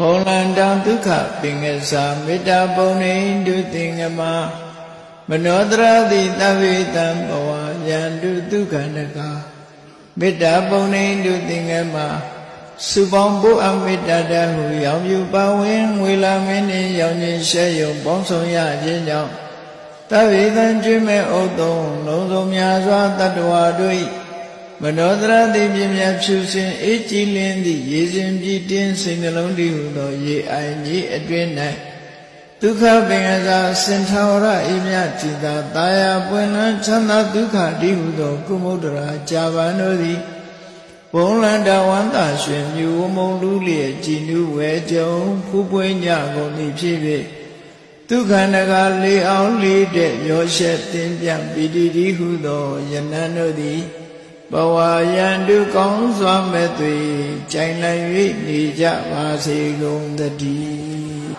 ဘောလန္တံဒုက္ခပင်ကစားမေတ္တာပုံနေဒုသင်္ကမမနောတရတိတဝေတံဘဝယန္တုဒုက္ခနကမေတ္တာပုံနေဒုသင်္ကမစုပေါင်းဘုအမေတ္တာတဟုရောင်ပြပါဝင်ငွေလာမင်းနှင့်ရောင်ခြင်းရှဲယုံပေါင်းဆောင်ရခြင်းကြောင့်တဝေတံကျွေးမဲ့ဥသုံးလုံးစုံများစွာတတ္တဝါတို့၏ မနောတရတိပြင်းမြတ်ဖြူစင်အေးကြည်လင်းသည့်ရေစဉ်ပြည့်တင်းစိတ်နှလုံးတည်ဟုသော ရေအိုင်ကြီးအတွင်း၌ဒုက္ခပင်ကစားစင်ထာဝရအိမြကြည်သာတာယာပွင့်လန်းချမ်းသာဒုက္ခတည်ဟုသော ကုမုဒ္ဒရာကြာပန်တို့သည်ဘုံလန္တဝန္တာရွှင်မြူဝမုံလူလျက်ကြည်နူးဝဲကြုံဖူးပွင့်ကြကုန်သည်ဖြစ်ဖြစ်ဒုက္ခနကလေးအောင်လေးတဲ့ရောရှက်တင်ပြပီတိတိဟုသောယနန်တို့သည် ဘဝယံတုကောင်းစွာမဲ့သွေကြိုင်လိုက်၍နေကြပါစေကုန်သတည်း